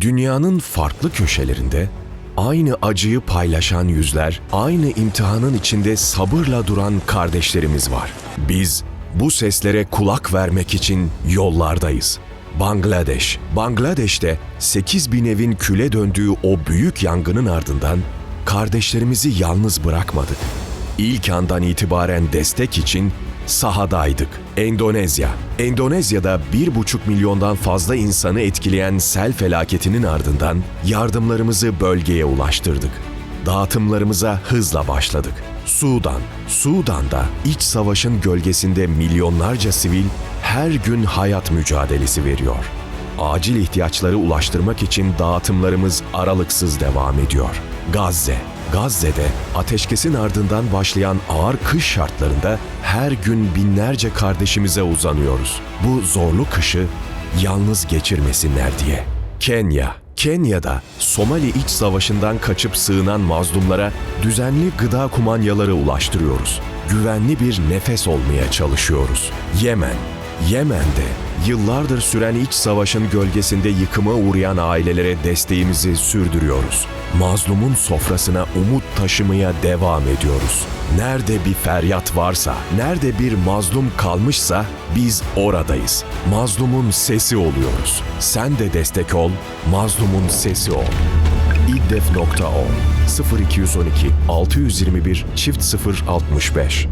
Dünyanın farklı köşelerinde aynı acıyı paylaşan yüzler, aynı imtihanın içinde sabırla duran kardeşlerimiz var. Biz bu seslere kulak vermek için yollardayız. Bangladeş. Bangladeş'te 8 bin evin küle döndüğü o büyük yangının ardından kardeşlerimizi yalnız bırakmadık. İlk andan itibaren destek için sahadaydık. Endonezya. Endonezya'da 1,5 milyondan fazla insanı etkileyen sel felaketinin ardından yardımlarımızı bölgeye ulaştırdık. Dağıtımlarımıza hızla başladık. Sudan. Sudan'da iç savaşın gölgesinde milyonlarca sivil her gün hayat mücadelesi veriyor. Acil ihtiyaçları ulaştırmak için dağıtımlarımız aralıksız devam ediyor. Gazze. Gazze'de ateşkesin ardından başlayan ağır kış şartlarında her gün binlerce kardeşimize uzanıyoruz. Bu zorlu kışı yalnız geçirmesinler diye. Kenya. Kenya'da Somali iç savaşından kaçıp sığınan mazlumlara düzenli gıda kumanyaları ulaştırıyoruz. Güvenli bir nefes olmaya çalışıyoruz. Yemen. Yemen'de yıllardır süren iç savaşın gölgesinde yıkıma uğrayan ailelere desteğimizi sürdürüyoruz. Mazlumun sofrasına umut taşımaya devam ediyoruz. Nerede bir feryat varsa, nerede bir mazlum kalmışsa biz oradayız. Mazlumun sesi oluyoruz. Sen de destek ol, mazlumun sesi ol. İddef.org 0212 621 çift 065